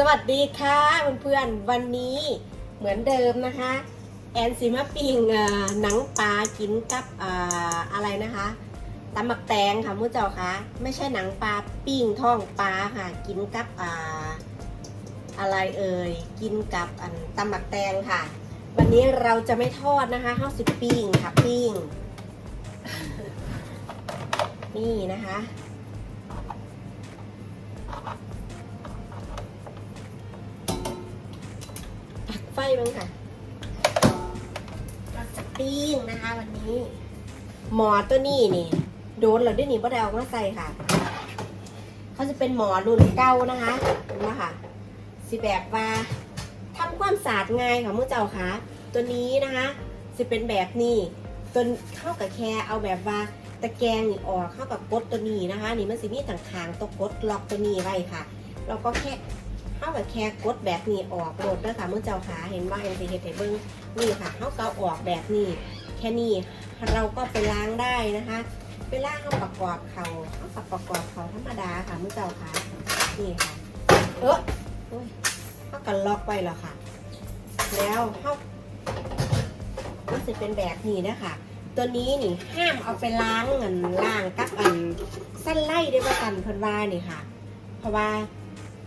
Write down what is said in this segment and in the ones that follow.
สวัสดีค่ะเพื่อนๆวันนี้เหมือนเดิมนะคะ แอนซีมาปิงเอ่อหนังปลากินกับออะไรนะคะตำหมักแตงค่ะมุ้เจ้าคะไม่ใช่หนังปลาปิ้งท้องปลาค่ะกินกับออะไรเอ่ยกินกับตำหมักแตงค่ะ วันนี้เราจะไม่ทอดนะคะข้าวสิปิ้งค่ะปิ้งนี่นะคะ ตักไฟบ้างค่ะเราจะปิ้งนะคะวันนี้ หมอตัวนี้นี่โดนเราได้หนีบ่ได้เอามาใส่ค่ะ เขาจะเป็นหมอรุ่นเก่านะคะเห็นไหมค่ะสิแบบว่าทำความสะอาดง่ายค่ะมือเจ้าค่ะตัวนี้นะคะจะเป็นแบบนี้ตัวเข้ากับแค่เอาแบบว่าตะแกรงนี่ออกเข้ากับกดตัวนี้นะคะ นี่มันสิมีต่างคางตัวกดล็อกตัวนี้ไว้ค่ะ เราก็แค่ เข้ากับแค่กดแบบนี้ออกโหลดด้วยค่ะมือเจ้าขาเห็นว่าเอ็นซีเฮดเบิ้งนี่ค่ะเข้าเกาออกแบบนี้ แค่นี้เราก็ไปล้างได้นะคะ ไปล้างเข้าประกอบเขาเข้าประกอบเขาธรรมดาค่ะเมื่อเจ้าขานี่ค่ะเออโอ้ยเข้ากันล็อกไว้แล้วค่ะ แล้วเข้าก็จะเป็นแบบนี้นะคะตัวนี้นี่ห้ามเอาไปล้างเงินล้างกับอันสั้นไล่ด้วยว่ากันเพิ่นว่านี่ค่ะ เพราะว่า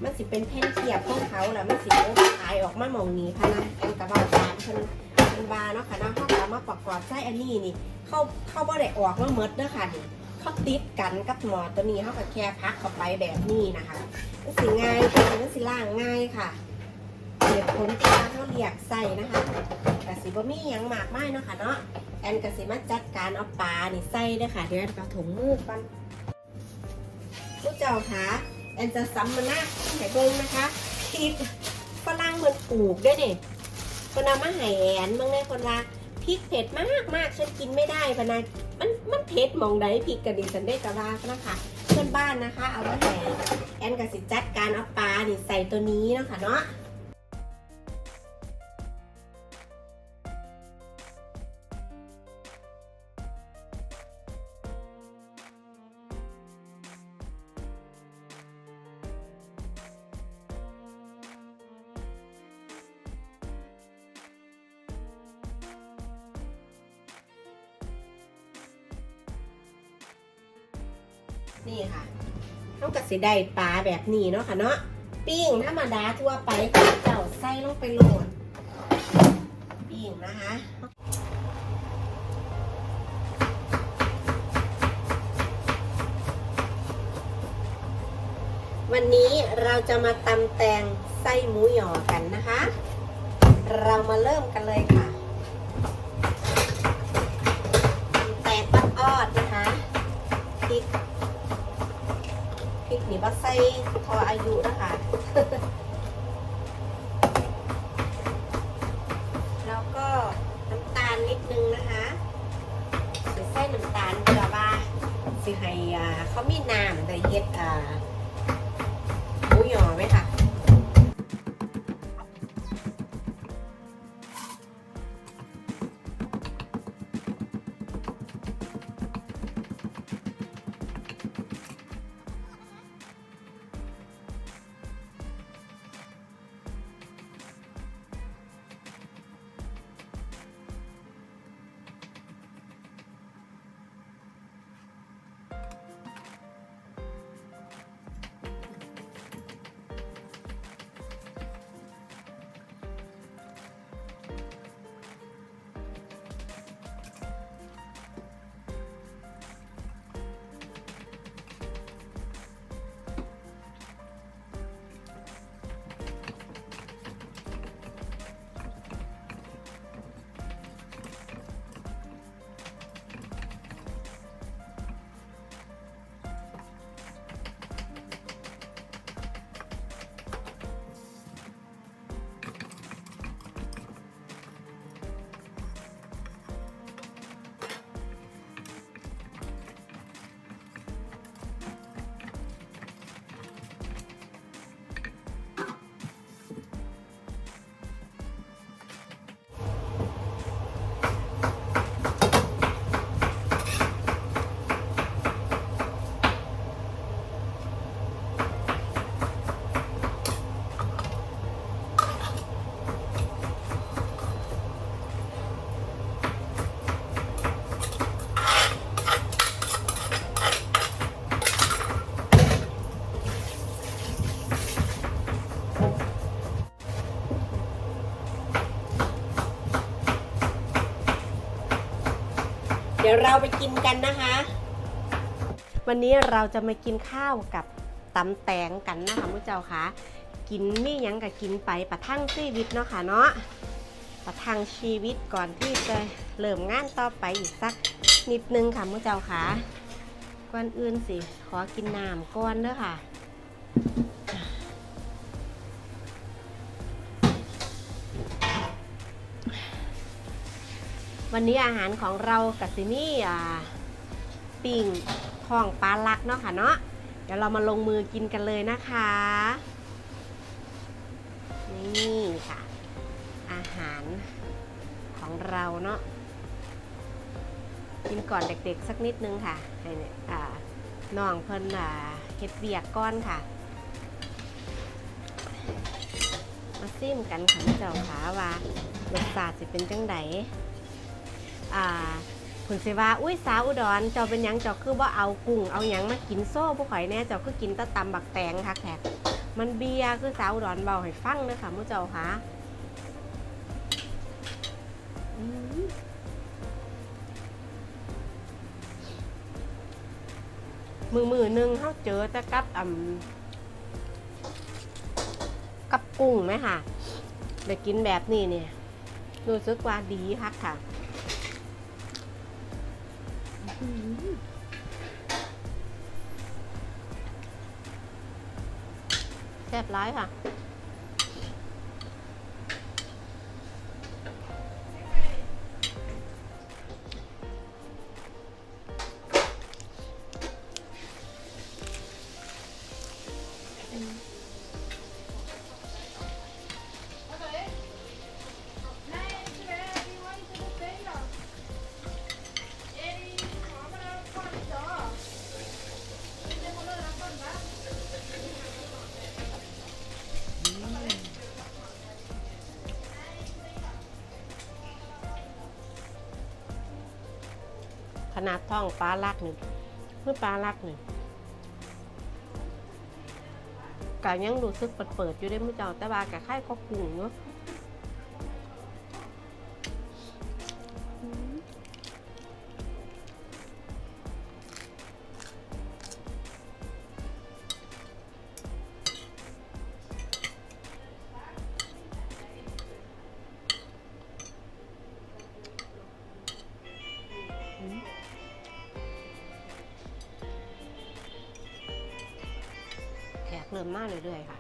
มันสิเป็นแผ่นเทียบของเขาแล้วมันสิโอ้ขายออกมาหมองนี้พะนะแอนกระบอกตามเพิ่นเพิ่นว่าเนาะค่ะนาะเขาก็เอามาประกอบใส่อันนี้นี่ เข้าเข้าบ่ได้ออกมาเมดเด้อค่ะนี่เขาติดกันกับหมอตัวนี้เขาก็แค่พักเข้าไปแบบนี้นะคะมันสิง่ายค่ะมันสิล่างง่ายค่ะเหตุผลที่ว่าเขาเรียกใส่นะคะแต่สิบ่มีหยังหมากมายเนาะค่ะเนาะแอนก็สิมาจัดการเอาปลานี่ใส่เด้อค่ะเดี๋ยวแอนก็ถุงมือก่อนผู้เจ้าค่ะ อนจะซ้ำมันนะให้เบิ้งนะคะพริกฝรั่งมันปลูกได้เนี่ยคนเอามาให้แอนบางในคนละพริกเผ็ดมากมากฉันกินไม่ได้พะนะมันมันเผ็ดมองไดพริกกระดิ่งฉันได้กระลานะคะเพื่อนบ้านนะคะ เอามาแห้แอนกับสิจัดการเอาปลานี่ใส่ตัวนี้นะคะเนาะ นี่ค่ะเท่ากับสิได้ปลาแบบนี้เนาะค่ะเนาะปิ้งธรรมดาทั่วไปเจ้าใส่ลงไปโหลดปิ้งนะคะวันนี้เราจะมาตำแตงไส้หมูหยอกันนะคะ เรามาเริ่มกันเลยค่ะตำแตงปัดออดนะคะพริก นี่ว่าใส่พออายุนะคะแล้วก็น้ำตาลนิดนึงนะคะใส่น้ำตาลเพื่อว่าสิให้เขามีน้ำแต่เฮ็ดอ่า ดี๋ยวเราไปกินกันนะคะ วันนี้เราจะมากินข้าวกับตำแตงกันนะคะมุ้เจ้าค่ะ กินนี่ยังกับกินไปประทังชีวิตเนาะค่ะเนาะประทังชีวิตก่อนที่จะเริ่มงานต่อไปอีกสักนิดนึงค่ะมุ้เจ้าค่ะก่อนอื่นสิ ขอกินน้ำก่อนเด้อค่ะ วันนี้อาหารของเรากับซินี่ปิ่งของปลาลักเนาะค่ะเนาะเดี๋ยวเรามาลงมือกินกันเลยนะคะ นี่ค่ะ อาหารของเราเนาะกินก่อนเด็กๆ สักนิดนึงค่ะให้เนี่ยน้องเพิ่นเฮ็ดเบียกก้อนค่ะ มาซิมกันค่ะเจ้าขาว่ารสชาติจะเป็นจังได อ่าผุนสิว่าอุ้ยสาวอุดรเจ้าเป็นหยังเจ้าคือว่าเอากุ้งเอาหยังมากินโซ่ผู้ข่อยแน่เจ้าคือกินตะตำบักแตงค่ะแขกมันเบียคือสาวอุดรเบาให้ฟังเด้อค่ะมุเจ้าค่ะมือมือหนึ่งเขาเจอแต่กับอ่ำกับกุ้งไหมค่ะได้กินแบบนี้เนี่ยรู้สึกว่าดีคักค่ะ แซ่บร้ายค่ะ นาดท้องปลาลักหนึ่งเมื่อปลาลักหนึ่งกายังรู้สึกเปิดๆอยู่ได้มื้อเจ้าแต่ว่ากะไข่ก็กุ้งเนาะ ริ่มมากเรื่อยๆค่ะ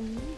อื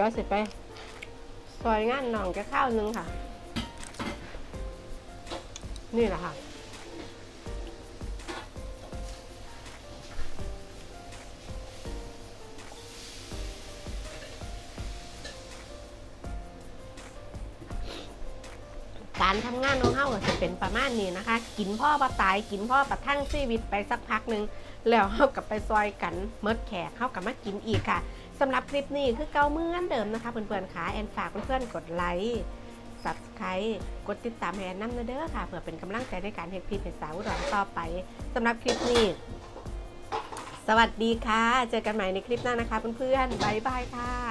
ดี๋ยวเสร็จไปซอยงานหน่องแกข้าวนึงค่ะ นี่แหละค่ะการทำงานของเฮาก็จะเป็นประมาณนี้นะคะ กินพ่อปะตายกินพ่อประทั่งชีวิตไปสักพักหนึ่งแล้วเฮากลับไปซอยกันเมดแขกเฮากลับมากินอีกค่ะ สำหรับคลิปนี้คือเก่าเหมือนเดิมนะคะเพื่อนๆค่ะแอนฝากเพื่อนๆกดไลค์ subscribe กดติดตามแอนน้ำเด้อค่ะเพื่อเป็นกำลังใจในการเฮ็ดคลิปให้สาวอุดรต่อไปสำหรับคลิปนี้ สวัสดีค่ะ เจอกันใหม่ในคลิปหน้านะคะเพื่อนๆบ๊ายบายค่ะ